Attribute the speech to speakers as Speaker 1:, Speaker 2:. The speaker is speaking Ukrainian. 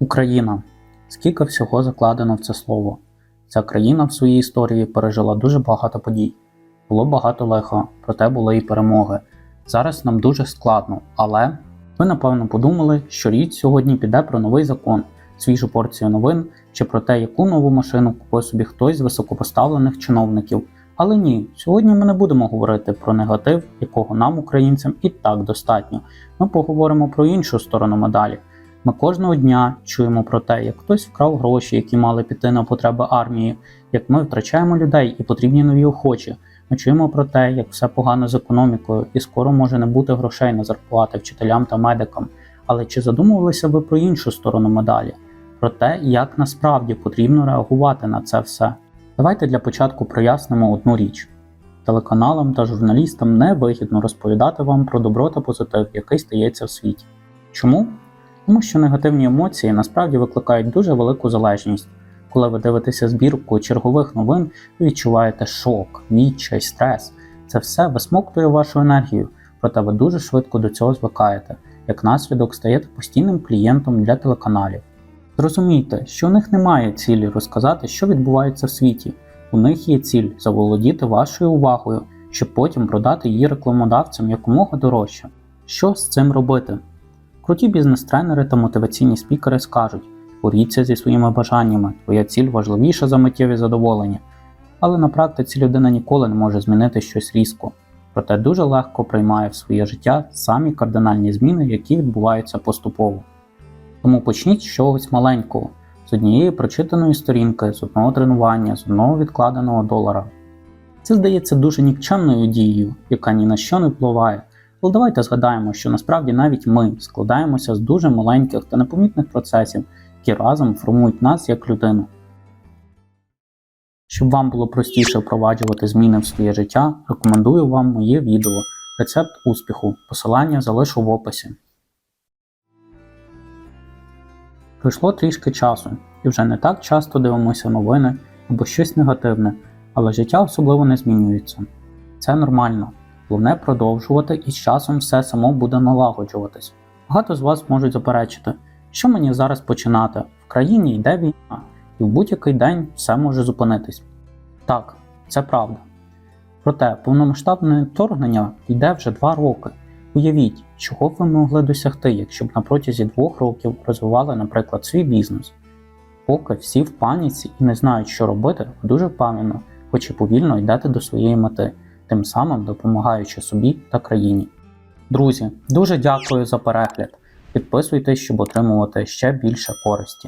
Speaker 1: Україна. Скільки всього закладено в це слово. Ця країна в своїй історії пережила дуже багато подій. Було багато лиха, проте були і перемоги. Зараз нам дуже складно, але ви напевно подумали, що річ сьогодні піде про новий закон, свіжу порцію новин чи про те, яку нову машину купив собі хтось з високопоставлених чиновників. Але ні, сьогодні ми не будемо говорити про негатив, якого нам, українцям, і так достатньо. Ми поговоримо про іншу сторону медалі. Ми кожного дня чуємо про те, як хтось вкрав гроші, які мали піти на потреби армії, як ми втрачаємо людей і потрібні нові охочі. Ми чуємо про те, як все погано з економікою, і скоро може не бути грошей на зарплати вчителям та медикам. Але чи задумувалися ви про іншу сторону медалі? Про те, як насправді потрібно реагувати на це все? Давайте для початку прояснимо одну річ: телеканалам та журналістам не вигідно розповідати вам про добро та позитив, який стається в світі. Чому? Тому що негативні емоції насправді викликають дуже велику залежність. Коли ви дивитеся збірку чергових новин, ви відчуваєте шок, відчай, стрес. Це все висмоктує вашу енергію, проте ви дуже швидко до цього звикаєте, як наслідок стаєте постійним клієнтом для телеканалів. Зрозумійте, що у них немає цілі розказати, що відбувається в світі. У них є ціль заволодіти вашою увагою, щоб потім продати її рекламодавцям якомога дорожче. Що з цим робити? Круті бізнес-тренери та мотиваційні спікери скажуть: боріться зі своїми бажаннями, твоя ціль важливіша за миттєві задоволення. Але на практиці людина ніколи не може змінити щось різко, проте дуже легко приймає в своє життя самі кардинальні зміни, які відбуваються поступово. Тому почніть з чогось маленького, з однієї прочитаної сторінки, з одного тренування, з одного відкладеного долара. Це здається дуже нікчемною дією, яка ні на що не впливає. Але давайте згадаємо, що насправді навіть ми складаємося з дуже маленьких та непомітних процесів, які разом формують нас як людину. Щоб вам було простіше впроваджувати зміни в своє життя, рекомендую вам моє відео Рецепт успіху. Посилання залишу в описі. Пройшло трішки часу, і вже не так часто дивимося новини або щось негативне, але життя особливо не змінюється. Це нормально. Головне продовжувати і з часом все само буде налагоджуватись. Багато з вас можуть заперечити, що мені зараз починати. В країні йде війна, і в будь-який день все може зупинитись. Так, це правда. Проте повномасштабне вторгнення йде вже два роки. Уявіть, чого б ви могли досягти, якщо б на протязі двох років розвивали, наприклад, свій бізнес. Поки всі в паніці і не знають, що робити, дуже впевнено, хоч і повільно йдете до своєї мети, тим самим допомагаючи собі та країні. Друзі, дуже дякую за перегляд. Підписуйтесь, щоб отримувати ще більше користі.